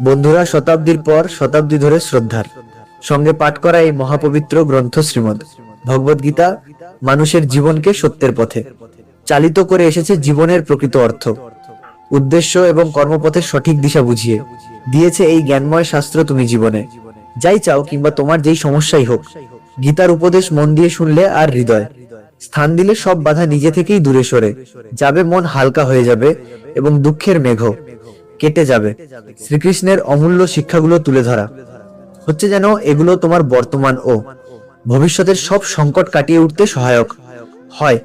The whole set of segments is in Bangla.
বন্ধুরা, শতাব্দীর পর শতাব্দী ধরে শ্রদ্ধার। সঙ্গে পাঠ করা এই মহাপবিত্র গ্রন্থ শ্রীমদ। ভগবদ গীতা মানুষের জীবনকে সত্যের পথে চালিত করে এসেছে জীবনের প্রকৃত অর্থ। উদ্দেশ্য এবং কর্মপথের সঠিক দিশা বুঝিয়ে দিয়েছে এই জ্ঞানময় শাস্ত্র তুমি জীবনে। যাই চাও কিংবা তোমার যেই সমস্যাই হোক, গীতার উপদেশ মন দিয়ে শুনলে আর হৃদয়। স্থান দিলে সব বাধা নিজে থেকেই দূরে সরে, যাবে মন হালকা হয়ে যাবে এবং দুঃখের মেঘ কেটে যাবে। শ্রীকৃষ্ণের অমূল্য শিক্ষাগুলো তুলে ধরা। হচ্ছে যেন এগুলো তোমার বর্তমান ও। ভবিষ্যতের সব সংকট কাটিয়ে উঠতে সহায়ক। হয়।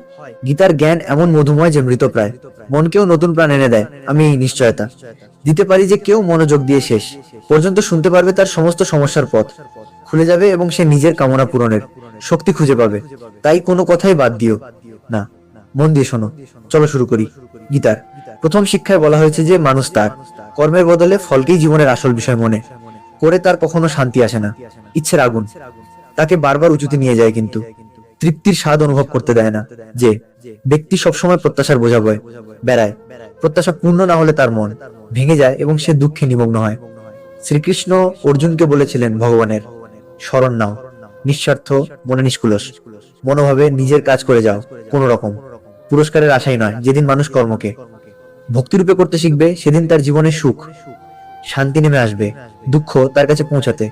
গীতার জ্ঞান এমন মধুময় যে মৃতপ্রায় মনকেও নতুন প্রাণ এনে দেয়। আমি নিশ্চয়তা। দিতে পারি যে কেউ মনোযোগ দিয়ে শেষ। পর্যন্ত শুনতে পারবে তার সমস্ত সমস্যার পথ। খুলে যাবে এবং সে নিজের কামনা পূরণের শক্তি খুঁজে পাবে। তাই কোনো কথাই বাদ দিও না। মন দিয়ে শোনো। চলো শুরু করি। গীতার প্রথম শিক্ষায় বলা হয়েছে যে মানুষ তার কর্মের বদলে ফলকেই জীবনের আসল বিষয় মনে করে তার কখনো শান্তি আসে না, ইচ্ছের আগুন। তাকে বারবার উঁচুতে নিয়ে যায় কিন্তু, তৃপ্তির স্বাদ অনুভব করতে দেয় না, যে ব্যক্তি সবসময় প্রত্যাশার বোঝা বয়, বেড়ায়। প্রত্যাশা পূর্ণ না হলে তার মন ভেঙে যায় এবং সে দুঃখে নিমগ্ন হয়। শ্রীকৃষ্ণ অর্জুনকে বলেছিলেন ভগবানের স্মরণ নাও, নিঃস্বার্থ, মনে নিষ্কুলস। মনোভাবে নিজের কাজ করে যাও কোন রকম পুরস্কারের আশাই নয়, যেদিন মানুষ কর্মকে ভক্তিরূপে করতে শিখবে, সেদিন তার জীবনে সুখ, শান্তি নেমে আসবে, দুঃখ তার কাছে পৌঁছাতে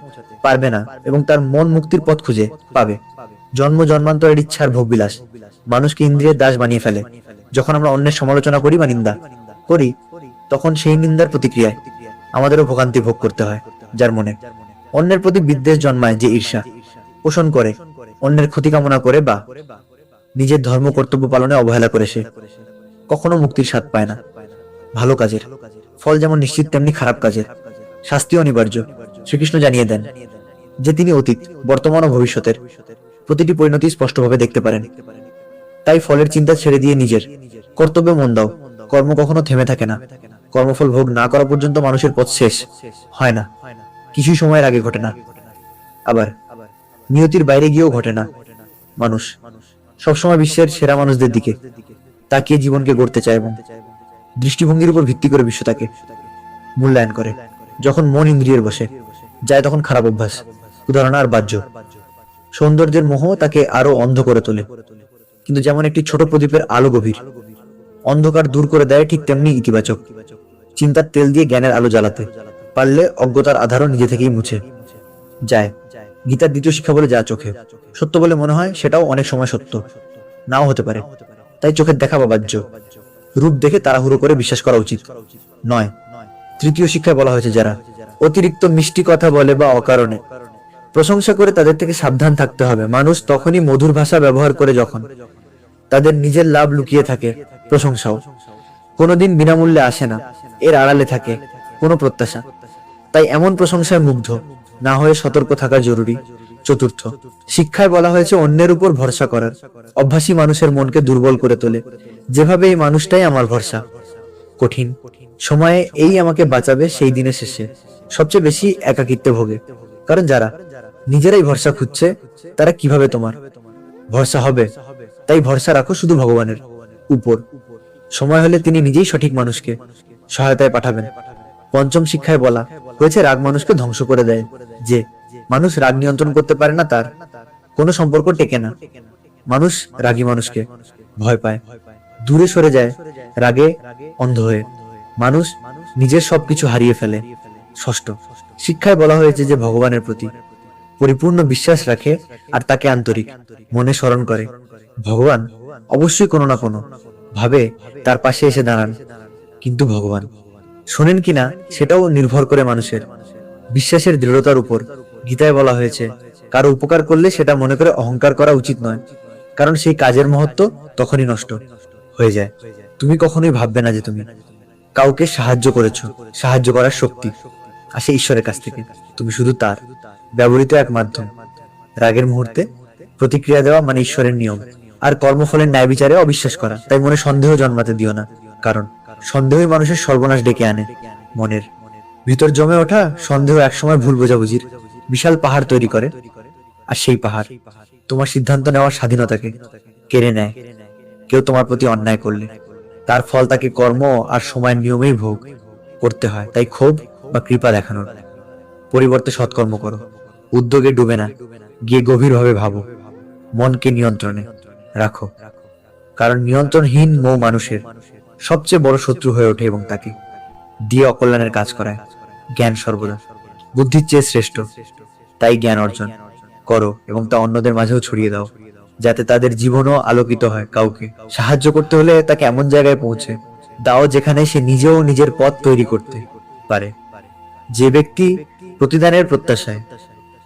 পারবে না এবং তার মন মুক্তির পথ খুঁজে পাবে। জন্ম জন্মান্তরের ইচ্ছার ভোগবিলাস, মানুষকে ইন্দ্রিয়ের দাস বানিয়ে ফেলে। যখন আমরা অন্যের সমালোচনা করি বা নিন্দা করি, তখন সেই নিন্দার প্রতিক্রিয়ায় আমাদেরও ভোগান্তি ভোগ করতে হয়, যার মনে অন্যের প্রতি বিদ্বেষ জন্মায় যে ঈর্ষা পোষণ করে, অন্যের ক্ষতি কামনা করে বা নিজের ধর্ম কর্তব্য পালনে অবহেলা করে সে। কখনো মুক্তির স্বাদ পায় না। ভালো কাজের। ফল যেমন নিশ্চিত, তেমনি খারাপ কাজের। শাস্তি অনিবার্য। শ্রীকৃষ্ণ জানিয়ে দেন যে তিনি অতীত, বর্তমান ও ভবিষ্যতের। প্রতিটি পরিণতি স্পষ্টভাবে দেখতে পারেন। তাই ফলের চিন্তা ছেড়ে দিয়ে নিজের। কর্তব্যে মন দাও। কর্ম কখনো থেমে থাকে না। কর্মফল ভোগ না করা পর্যন্ত মানুষের পথ শেষ হয় না। কিছু সময়ের আগে ঘটে না। আবার নিয়তির বাইরে গিয়েও ঘটে না মানুষ। সবসময় বিশ্বের সেরা মানুষদের দিকে তাকিয়ে জীবনকে গড়তে চায় এবং দৃষ্টিভঙ্গির উপর ভিত্তি করে বিশ্ব তাকে মূল্যায়ন করে। যখন মন ইন্দ্রিয়ের বসে, যায় তখন খারাপ অভ্যাস উদাহরণ আর বাহ্য। সৌন্দর্যের মোহ তাকে আরও অন্ধ করে তোলে। কিন্তু যেমন একটি ছোট প্রদীপের আলো গভীর, অন্ধকার দূর করে দেয় ঠিক তেমনি ইতিবাচক। চিন্তার তেল দিয়ে জ্ঞানের আলো জ্বালাতে পারলে অজ্ঞতার আধারও নিজে থেকেই মুছে। যায়, গীতার দ্বিতীয় শিক্ষা বলে যা চোখে। সত্য বলে মনে হয় সেটাও অনেক সময় সত্য। নাও হতে পারে। তাই চোখের দেখা বা বাহ্য। রূপ দেখে তাড়াহুড়ো করে বিশ্বাস করা উচিত। নয়, তৃতীয় শিক্ষায় বলা হয়েছে যারা অতিরিক্ত মিষ্টি কথা বলে বা অকারণে প্রশংসা করে তাদের থেকে সাবধান থাকতে হবে। মানুষ তখনই মধুর ভাষা ব্যবহার করে যখন তাদের নিজের লাভ লুকিয়ে থাকে প্রশংসাও। কোনোদিন বিনামূল্যে আসে না, এর আড়ালে থাকে কোনো প্রত্যাশা। তাই এমন প্রশংসায় মুগ্ধ, না হয়ে সতর্ক থাকা জরুরি। চতুর্থ। শিক্ষায় বলা হয়েছে, অন্যের উপর ভরসা করার। অভ্যাসী মানুষের মনকে দুর্বল করে তোলে। যেভাবে এই মানুষটাই আমার ভরসা। কঠিন। সময়ে এই আমাকে বাঁচাবে সেই দিনের শেষে। সবচেয়ে বেশি একাকিত্বে ভোগে। কারণ যারা নিজেরাই ভরসা খুঁজছে, তারা কীভাবে তোমার? ভরসা হবে। তাই ভরসা রাখো শুধু ভগবানের উপর। সময় হলে তিনি নিজেই সঠিক মানুষকে সহায়তায় পাঠাবেন। পঞ্চম শিক্ষায় বলা হয়েছে, রাগ মানুষকে ধ্বংস করে দেয়। যে মানুষ রাগ নিয়ন্ত্রণ করতে পারে না তার। কোনো সম্পর্ক টেকে না। মানুষ রাগী মানুষকে ভয় পায়। দূরে সরে যায়, রাগে অন্ধ হয়ে। মানুষ নিজের সবকিছু হারিয়ে ফেলে। ষষ্ঠ। শিক্ষায় বলা হয়েছে যে ভগবানের প্রতি পরিপূর্ণ বিশ্বাস রাখে আর তাকে আন্তরিক, মনে স্মরণ করে। ভগবান অবশ্যই কোনো না কোনো ভাবে তার পাশে এসে দাঁড়ান। কিন্তু ভগবান শোনেন কিনা সেটাও নির্ভর করে মানুষের। বিশ্বাসের দৃঢ়তার উপর গীতায় বলা হয়েছে, কারও উপকার করলে সেটা মনে করে অহংকার করা উচিত নয়, কারণ সেই কাজের মহত্ব তখনই নষ্ট হয়ে যায়। তুমি কখনোই ভাববে না যে তুমি কাউকে সাহায্য করেছ, সাহায্য করার শক্তি। আসে ঈশ্বরের কাছ থেকে, তুমি শুধু তার। ব্যবহৃত এক মাধ্যম, রাগের মুহূর্তে প্রতিক্রিয়া দেওয়া মানে ঈশ্বরের নিয়ম। আর কর্মফলের ন্যায় বিচারে অবিশ্বাস করা, তাই মনে সন্দেহ জন্মাতে দিও না, কারণ সন্দেহই মানুষের সর্বনাশ ডেকে আনে মনের। ভিতর জমে ওঠা সন্দেহ একসময় ভুল বোঝাবুঝির। বিশাল পাহাড় তৈরি করে, আর সেই পাহাড় তোমার সিদ্ধান্ত নেওয়ার স্বাধীনতাকে কেড়ে নেয়। কেউ তোমার প্রতি অন্যায় করলে, তার ফল তাকে কর্ম আর সময়ের নিয়মেই ভোগ করতে হয়। তাই ক্ষোভ বা কৃপা দেখানোর পরিবর্তে সৎকর্ম করো। উদ্যোগে ডুবে না, গিয়ে গভীরভাবে ভাবো। মনকে নিয়ন্ত্রণে রাখো। কারণ নিয়ন্ত্রণহীন মৌ মানুষের সবচেয়ে বড় শত্রু হয়ে ওঠে এবং তাকে দিয়ে অকল্যাণের কাজ করায়। জ্ঞান সর্বদা। বুদ্ধির চেয়ে শ্রেষ্ঠ। তাই জ্ঞান অর্জন করো এবং তা অন্যদের মাঝেও ছড়িয়ে দাও, যাতে তাদের জীবনও আলোকিত হয় কাউকে। সাহায্য করতে হলে তাকে এমন জায়গায় পৌঁছে? দাও যেখানে সে নিজেও নিজের পথ তৈরি করতে পারে। যে ব্যক্তি প্রতিদানের প্রত্যাশায়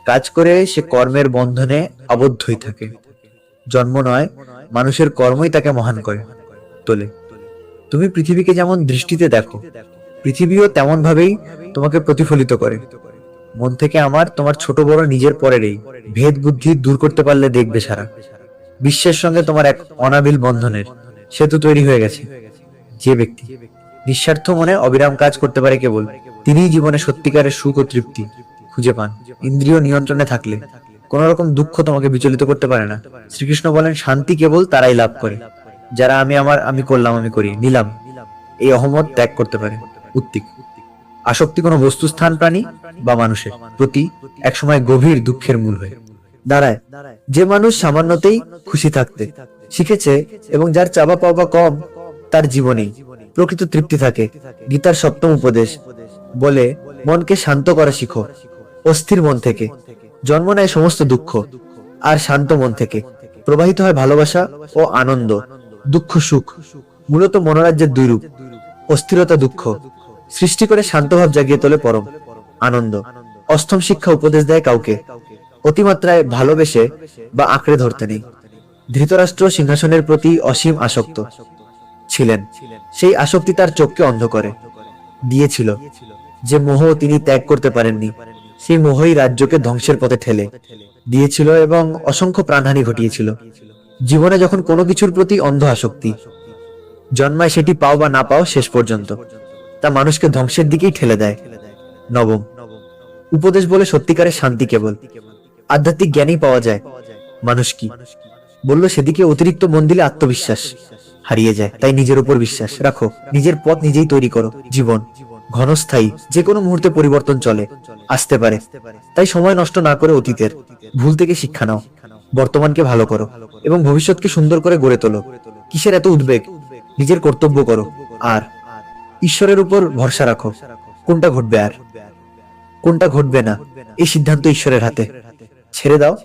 কাজ করে, সে কর্মের বন্ধনে আবদ্ধই থাকে। জন্ম নয়, মানুষের কর্মই তাকে মহান করে, তোলে। তুমি পৃথিবীকে যেমন দৃষ্টিতে দেখো, পৃথিবীও তেমন ভাবেই তোমাকে প্রতিফলিত করে। মন থেকে আমার, তোমার ছোট বড় নিজের পরের এই ভেদ বুদ্ধি দূর করতে পারলে দেখবে সারা। বিশ্বের সঙ্গে তোমার এক অনাবিল বন্ধনের সেতু তৈরি হয়ে গেছে। যে ব্যক্তি নিঃস্বার্থ মনে অবিরাম কাজ করতে পারে কেবল, তিনিই জীবনে সত্যিকারের সুখ ও তৃপ্তি খুঁজে পান। ইন্দ্রিয় নিয়ন্ত্রণে থাকলে কোন রকম দুঃখ তোমাকে বিচলিত করতে পারে না। শ্রীকৃষ্ণ বলেন, শান্তি কেবল তারাই লাভ করে। যারা আমি আমার, আমি করলাম, আমি করি, নিলাম। এই অহমত ত্যাগ করতে পারে। উত্তিক। আসক্তি কোনো বস্তু স্থান প্রাণী বা মানুষের প্রতি একসময় গভীর দুঃখের মূল হয়ে। দাঁড়ায়, যে মানুষ সামান্যতেই খুশি থাকতে শিখেছে এবং যার চাবা পাওয়া কম, তার জীবনেই প্রকৃত তৃপ্তি থাকে। গীতার সপ্তম উপদেশ বলে, মনকে শান্ত করা শিখো, অস্থির মন থেকে। জন্ম নেয় সমস্ত দুঃখ, আর শান্ত মন থেকে। প্রবাহিত হয় ভালোবাসা ও আনন্দ, দুঃখ সুখ। মূলত মনোরাজ্যের দুই রূপ অস্থিরতা দুঃখ সৃষ্টি করে শান্তভাব জাগিয়ে তোলে পরম, আনন্দ। অষ্টম শিক্ষা উপদেশ দেয় কাউকে। অতিমাত্রায় ভালোবেসে বা আঁকড়ে ধরতে নেই। ধৃতরাষ্ট্র সিংহাসনের প্রতি অসীম আসক্ত ছিলেন। সেই আসক্তি তার চোখকে অন্ধ করে। দিয়েছিল যে মোহ তিনি ত্যাগ করতে পারেননি। সেই মোহই রাজ্যকে ধ্বংসের পথে ঠেলে। দিয়েছিল এবং অসংখ্য প্রাণহানি ঘটিয়েছিল। জীবনে যখন কোনো কিছুর প্রতি অন্ধ আসক্তি জন্মায়, সেটি পাও বা না পাও শেষ পর্যন্ত। তা মানুষকে ধ্বংসের দিকেই ঠেলে দেয়। নবম। উপদেশ বলে সত্যিকারের শান্তি কেবল। আধ্যাত্মিক জ্ঞানেই পাওয়া যায়। মানুষ কি? বলল, সেদিকে অতিরিক্ত মন দিলে আত্মবিশ্বাস। হারিয়ে যায়। তাই নিজের উপর বিশ্বাস। রাখো, নিজের পথ নিজেই তৈরি করো। জীবন। ঘনস্থায়ী। যে কোনো মুহূর্তে পরিবর্তন চলে। আসতে পারে। তাই সময় নষ্ট না করে অতীতের। ভুল থেকে শিক্ষা নাও। বর্তমানকে ভালো করো। এবং ভবিষ্যৎকে সুন্দর করে গড়ে তোলো। কিসের এত উদ্বেগ? নিজের কর্তব্য করো। আর ঈশ্বরের উপর ভরসা রাখো। কোনটা ঘটবে আর? কোনটা ঘটবে না? এই সিদ্ধান্ত ঈশ্বরের হাতে। ছেড়ে দাও।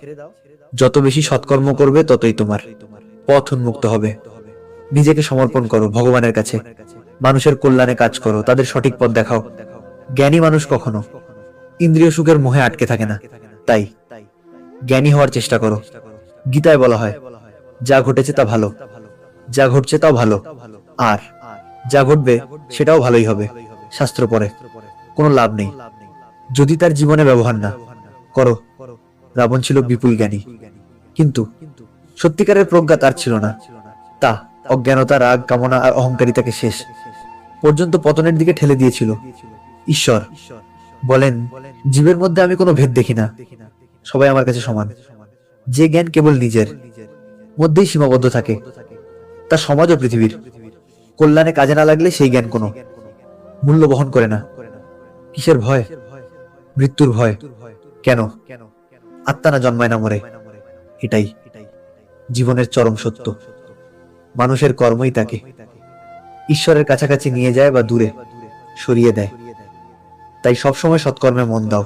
যত বেশি সৎকর্ম করবে, ততই তোমার পথ উন্মুক্ত হবে। নিজেকে সমর্পণ করো ভগবানের কাছে। মানুষের কল্যাণে কাজ করো, তাদের সঠিক পথ দেখাও। জ্ঞানী মানুষ কখনো ইন্দ্রিয় সুখের মোহে আটকে থাকে না। তাই জ্ঞানী হওয়ার চেষ্টা করো। গীতায় বলা হয়, যা ঘটেছে তা ভালো, যা ঘটছে তাও ভালো। আর যা ঘটবে সেটাও ভালোই হবে, শাস্ত্র পরে কোনো লাভ নেই। যদি তার জীবনে ব্যবহার না করো, রাবণ ছিল বিপুল জ্ঞানী। কিন্তু সত্যিকারের প্রজ্ঞা তার ছিল না। তা অজ্ঞানতা, রাগ, কামনা আর অহংকারিতাকে শেষ পর্যন্ত পতনের দিকে ঠেলে দিয়েছিল। ঈশ্বর বলেন, জীবের মধ্যে আমি কোনো ভেদ দেখি না। সবাই আমার কাছে সমান। যে জ্ঞান কেবল নিজের মধ্যেই সীমাবদ্ধ থাকে, তা সমাজ ও পৃথিবীর। কল্যাণে কাজে না লাগলে সেই জ্ঞান কোনো মূল্য বহন করে না। কিসের ভয়? মৃত্যুর ভয়। কেন? আত্মা না জন্মায় না মরে। এটাই জীবনের চরম সত্য। মানুষের কর্মই তাকে। ঈশ্বরের কাছাকাছি নিয়ে যায় বা দূরে সরিয়ে দেয়। তাই সবসময় সৎকর্মে মন দাও।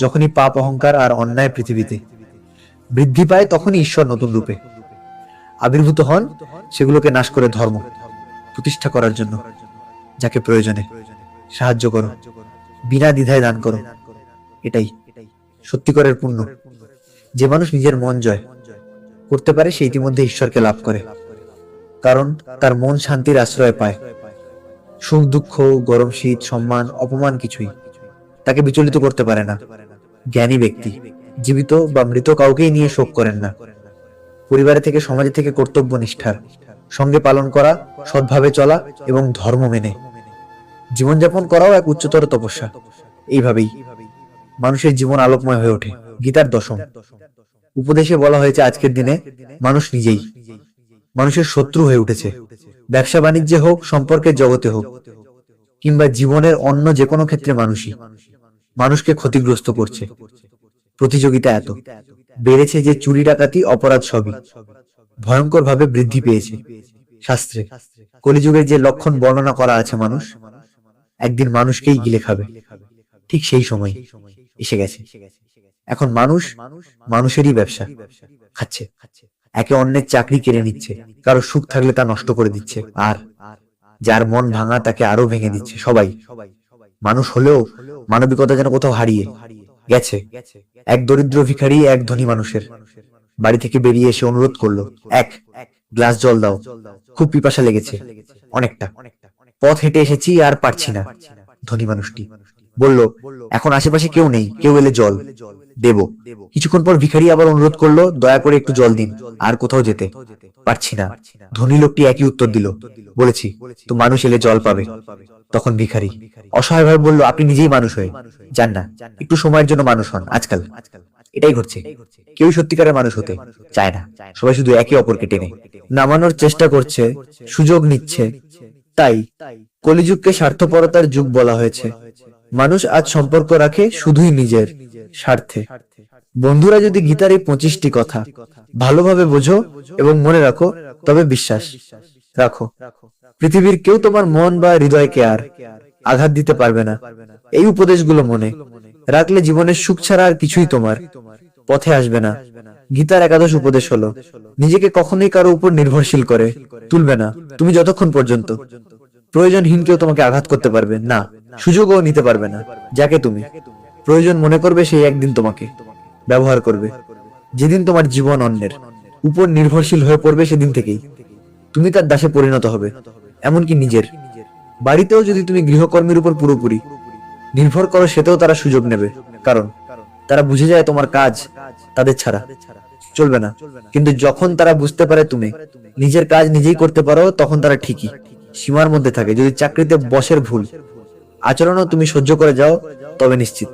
যখনই পাপ, অহংকার আর অন্যায় পৃথিবীতে বৃদ্ধি পায়, তখনই ঈশ্বর নতুন রূপে আবির্ভূত হন, সেগুলোকে নাশ করে ধর্ম। প্রতিষ্ঠা করার জন্য, যাকে প্রয়োজনে সাহায্য করো, বিনা দ্বিধায় দান করো। এটাই সত্যিকারের পুণ্য। যে মানুষ নিজের মন জয় করতে পারে, সে ইতিমধ্যে ঈশ্বরকে লাভ করে। কারণ তার মন শান্তির আশ্রয় পায়। সুখ, দুঃখ, গরম, শীত, সম্মান, অপমান কিছুই তাকে বিচলিত করতে পারে না। জ্ঞানী ব্যক্তি, জীবিত বা মৃত কাউকেই নিয়ে শোক করেন না। পরিবারে থেকে সমাজে থেকে কর্তব্য নিষ্ঠার সঙ্গে পালন করা, সৎভাবে চলা এবং ধর্ম মেনে। জীবনযাপন করাও এক উচ্চতর তপস্যা। এইভাবেই মানুষের জীবন আলোকময় হয়ে ওঠে। গীতার দশম। উপদেশে বলা হয়েছে, আজকের দিনে মানুষ নিজেই মানুষের শত্রু হয়ে উঠেছে। ব্যবসা বাণিজ্যে হোক, সম্পর্কের জগতে হোক, কিংবা জীবনের অন্য যে কোনো ক্ষেত্রে মানুষই মানুষকে ক্ষতিগ্রস্ত করছে। প্রতিযোগিতা এত। বেড়েছে যে চুরি ডাকাতি, অপরাধ সবই। ভয়ঙ্কর ভাবে বৃদ্ধি পেয়েছে। শাস্ত্রে, কলিযুগের যে লক্ষণ বর্ণনা করা আছে মানুষ, একদিন মানুষকেই গিলে খাবে। ঠিক সেই সময় এসে গেছে। এখন মানুষ মানুষেরই ব্যবসা খাচ্ছে। একে অন্যের চাকরি কেড়ে নিচ্ছে। কারও সুখ থাকলে তা নষ্ট করে দিচ্ছে। আর যার মন ভাঙা তাকে আরও ভেঙে দিচ্ছে। সবাই, মানুষ হলেও মানবিকতা যেন কোথাও হারিয়ে গেছে। এক দরিদ্র ভিখারি, এক ধনী মানুষের বাড়ি থেকে বেরিয়ে এসে অনুরোধ করল, এক, গ্লাস জল দাও। খুব পিপাসা লেগেছে, অনেকটা। পথ হেঁটে এসেছি আর পারছি না। ধনী মানুষটি বলল, এখন আশেপাশে কেউ নেই, কেউ এলে জল, দেব। কিছুক্ষণ পর ভিখারি আবার অনুরোধ করল, দয়া করে একটু জল দিন, আর কোথাও যেতে। পারছি না। ধনী লোকটি একই উত্তর দিল, বলেছি, তো মানুষ এলে জল পাবে। তখন ভিখারি অসহায়ভাবে বলল, আপনি নিজেই মানুষ হয়ে যান না, একটু সময়ের জন্য মানুষ হন, আজকাল। এটাই ঘটছে। কেউ সত্যিকারের মানুষ হতে চায় না। সবাই শুধু একে অপরকে টেনে। নামানোর চেষ্টা করছে, সুযোগ নিচ্ছে। তাই কলিযুগকে স্বার্থপরতার যুগ বলা হয়েছে। মানুষ আজ সম্পর্ক রাখে শুধুই নিজের স্বার্থে। বন্ধুরা যদি গীতার এই পঁচিশটি কথা ভালোভাবে বোঝো এবং মনে রাখো, তবে বিশ্বাস রাখো। পৃথিবীর কেউ তোমার মন বা হৃদয়কে আর আঘাত দিতে পারবে না। এই উপদেশগুলো মনে। রাখলে জীবনের সুখ ছাড়া আর কিছুই তোমার পথে আসবে না। গীতার একাদশ উপদেশ হলো, নিজেকে কখনোই কারও উপর নির্ভরশীল করে, তুলবে না। তুমি যতক্ষণ পর্যন্ত প্রয়োজনহীন কেউ তোমাকে আঘাত করতে পারবে, না, সুযোগও নিতে পারবে না, যাকে তুমি। প্রয়োজন মনে করবে সেই একদিন তোমাকে ব্যবহার করবে। যেদিন তোমার জীবন অন্যের উপর নির্ভরশীল হয়ে পড়বে সেদিন থেকেই। তুমি তার দাসে পরিণত হবে, এমনকি নিজের। বাড়িতেও যদি তুমি গৃহকর্মীর উপর পুরোপুরি নির্ভর করো, সেতেও তারা সুযোগ নেবে। কারণ তারা বুঝে যায় তোমার কাজ তাদের ছাড়া। চলবে না। কিন্তু যখন তারা বুঝতে পারে তুমি নিজের কাজ নিজেই করতে পারো, তখন তারা ঠিকই সীমার মধ্যে থাকে। যদি চাকরিতে বসের ভুল আচরণও তুমি সহ্য করে যাও, তবে নিশ্চিত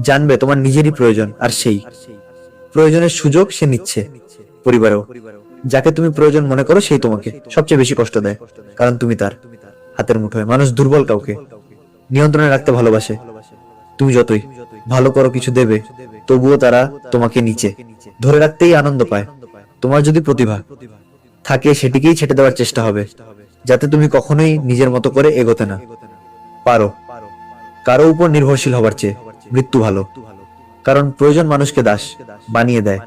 জানবে তোমার নিজেরই প্রয়োজন আর সেই। প্রয়োজনের সুযোগ সে নিচ্ছে পরিবারেও। যাকে তুমি প্রয়োজন মনে করো, সেই তোমাকে সবচেয়ে বেশি কষ্ট দেয়, কারণ তুমি তার। হাতের মুঠোয়। মানুষ দুর্বল কাউকে নিয়ন্ত্রণে রাখতে ভালোবাসে। তুমি যতই ভালো করো কিছু দেবে, তবুও তারা তোমাকে নিচে। ধরে রাখতেই আনন্দ পায়। তোমার যদি প্রতিভা থাকে, সেটিকেই ছেটে দেওয়ার চেষ্টা হবে, যাতে তুমি কখনোই নিজের মতো করে এগোতে না পারো। কারও উপর নির্ভরশীল হবার চেয়ে মৃত্যু ভালো। কারণ প্রয়োজন মানুষকে দাস বানিয়ে দেয়।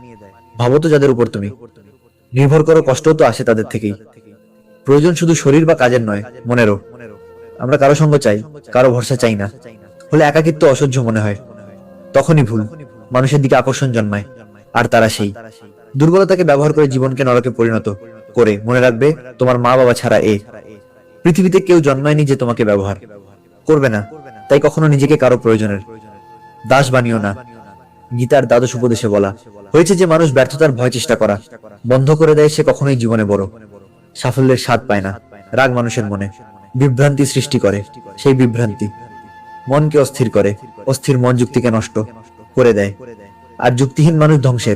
ভাবো তো যাদের উপর তুমি। নির্ভর করো কষ্ট তো আসে তাদের থেকেই। প্রয়োজন শুধু শরীর বা কাজের নয়, মনেরও। আমরা কারও সঙ্গ চাই, কারও ভরসা চাই না। হলে একাকিত্ব অসহ্য মনে হয়। তখনই ভুল। মানুষের দিকে আকর্ষণ জন্মায়, আর তারা সেই। দুর্বলতাকে ব্যবহার করে জীবনকে নরকে পরিণত করে। মনে রাখবে, তোমার মা বাবা ছাড়া এ। পৃথিবীতে কেউ জন্মায়নি যে তোমাকে ব্যবহার। করবে না। তাই কখনো নিজেকে কারও প্রয়োজনের। দাস বানিও না। গীতার দ্বাদশ উপদেশে বলা হয়েছে যে, মানুষ ব্যর্থতার ভয় চেষ্টা করা। বন্ধ করে দেয় সে কখনোই জীবনে বড়। সাফল্যের স্বাদ পায় না। রাগ মানুষের মনে। বিভ্রান্তি সৃষ্টি করে। সেই বিভ্রান্তি মনকে অস্থির করে। অস্থির মন যুক্তিকে নষ্ট করে দেয়। আর যুক্তিহীন মানুষ ধ্বংসের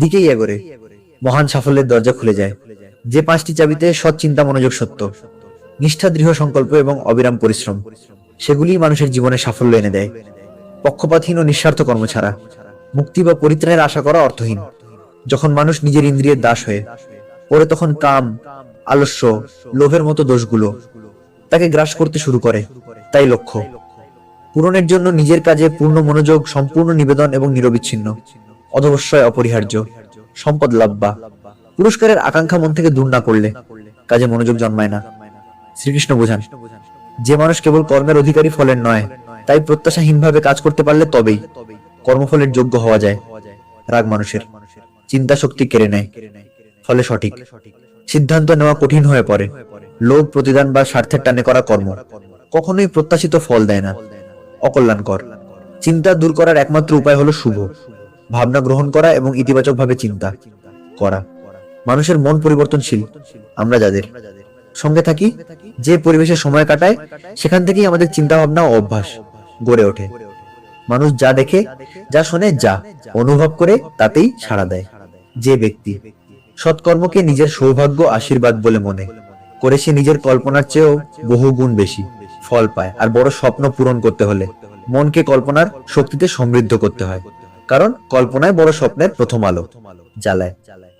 দিকেই এগোরে। মহান সাফল্যের দরজা খুলে যায়। যে পাঁচটি চাবিতে সৎ চিন্তা মনোযোগ, সত্য, নিষ্ঠা, দৃঢ় সংকল্প এবং অবিরাম পরিশ্রম সেগুলি মানুষের জীবনে সাফল্য এনে দেয়। পক্ষপাতহীন ও নিঃস্বার্থ কর্ম ছাড়া, মুক্তি বা পরিত্রাণের আশা করা অর্থহীন। যখন মানুষ নিজের ইন্দ্রিয়ের দাস হয়ে পরে তখন কাম, আলস্য, লোভের মতো দোষগুলো। তাকে গ্রাস করতে শুরু করে। তাই লক্ষ্য। পূরণের জন্য নিজের কাজে পূর্ণ মনোযোগ, সম্পূর্ণ নিবেদন এবং নিরবিচ্ছিন্ন। অধবশ্যই অপরিহার্য। সম্পদ লাভবা। পুরস্কারের আকাঙ্ক্ষা মন থেকে দূর না করলে কাজে মনোযোগ জন্মায় না। শ্রীকৃষ্ণ বোঝান, যে মানুষ কেবল কর্মের অধিকারী ফলের নয়, তাই প্রত্যাশাহীনভাবে কাজ করতে পারলে তবেই কর্মফলের যোগ্য হওয়া যায়। রাগ মানুষের। চিন্তা শক্তি কেড়ে নেয়। ফলে সঠিক। সিদ্ধান্ত নেওয়া কঠিন হয়ে পড়ে। লোভ, প্রতিদান বা স্বার্থের টানে করা কর্ম। কখনোই প্রত্যাশিত ফল দেয় না। অকল্যাণকর। চিন্তা দূর করার একমাত্র উপায় হলো শুভ। ভাবনা গ্রহণ করা এবং ইতিবাচকভাবে চিন্তা করা। মানুষের মন পরিবর্তনশীল, আমরা যাদের। সঙ্গে থাকি, যে পরিবেশে সময় কাটায়, সেখান থেকেই আমাদের চিন্তা ভাবনা ও অভ্যাস গড়ে ওঠে। মানুষ যা দেখে, যা শোনে, যা অনুভব করে, তাতেই সাড়া দেয়। যে ব্যক্তি সৎকর্মকে নিজের সৌভাগ্য, আশীর্বাদ বলে মনে। করে সে নিজের কল্পনার চেয়েও বহু গুণ বেশি ফল পায়। আর বড় স্বপ্ন পূরণ করতে হলে মনকে কল্পনার শক্তিতে সমৃদ্ধ করতে হয়। কারণ কল্পনায় বড় স্বপ্নের প্রথম আলো জ্বালায়।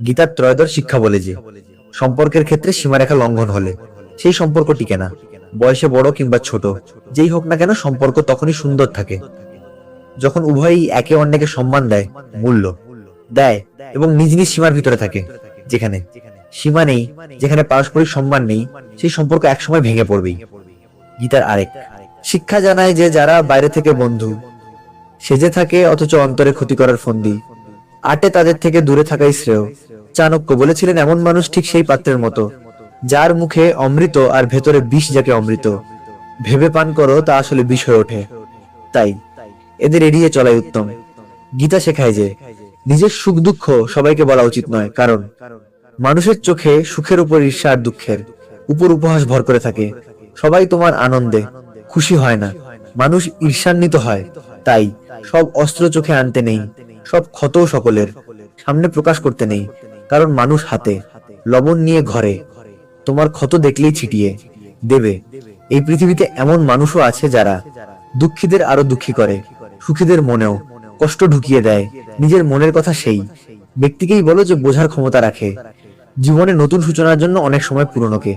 গীতার ত্রয়োদশ শিক্ষা বলে যে, সম্পর্কের ক্ষেত্রে সীমারেখা লঙ্ঘন হলে সেই সম্পর্ক টিকে না। বয়সে বড় কিংবা ছোট, যেই হোক না কেন সম্পর্ক তখনই সুন্দর থাকে। যখন উভয়ই একে অন্যকে সম্মান দেয়, মূল্য দেয় এবং নিজ নিজ সীমার ভিতরে থাকে। যেখানে সীমা নেই, যেখানে পারস্পরিক সম্মান নেই, সেই সম্পর্ক একসময় ভেঙে পড়বেই। গীতার আরেক, শিক্ষা জানায় যে যারা বাইরে থেকে বন্ধু, সেজে থাকে অথচ অন্তরে ক্ষতি করার ফন্দি। আটে তাদের থেকে দূরে থাকাই শ্রেয়। চাণক্য বলেছিলেন, এমন মানুষ ঠিক সেই পাত্রের মতো, যার মুখে অমৃত আর ভেতরে বিষ যাকে অমৃত। ভেবে পান করো, তা আসলে বিষ হয়ে ওঠে। তাই, এদের এড়িয়ে চলাই উত্তম। গীতা শেখায় যে নিজের সুখ দুঃখ সবাইকে বলা উচিত নয়, কারণ মানুষের চোখে সুখের উপর ঈর্ষা আর দুঃখের উপর উপহাস ভর করে থাকে। সবাই তোমার আনন্দে, খুশি হয় না। মানুষ ঈর্ষান্বিত হয়, তাই সব অস্ত্র চোখে আনতে নেই, সব ক্ষতও সকলের সামনে প্রকাশ করতে নেই, কারণ মানুষ হাতে লবণ নিয়ে ঘরে। তোমার ক্ষত দেখলেই ছিটিয়ে দেবে। এই পৃথিবীতে এমন মানুষও আছে যারা দুঃখীদের আরও দুঃখী করে, সুখীদের মনেও কষ্ট ঢুকিয়ে দেয়। নিজের মনের কথা সেই। ব্যক্তিকেই বলো যে বোঝার ক্ষমতা রাখে। জীবনে নতুন সূচনার জন্য অনেক সময় পুরনোকে।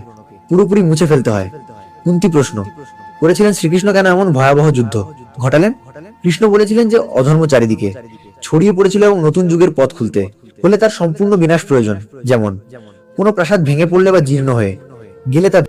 পুরোপুরি মুছে ফেলতে হয়। কুন্তি প্রশ্ন। করেছিলেন শ্রীকৃষ্ণ কেন এমন ভয়াবহ যুদ্ধ? ঘটালেন? কৃষ্ণ বলেছিলেন যে অধর্ম চারিদিকে। ছড়িয়ে পড়েছিল এবং নতুন যুগের পথ খুলতে। হলে তার সম্পূর্ণ বিনাশ প্রয়োজন, যেমন। কোনো প্রাসাদ ভেঙে পড়লে বা জীর্ণ হয়ে গেলে তা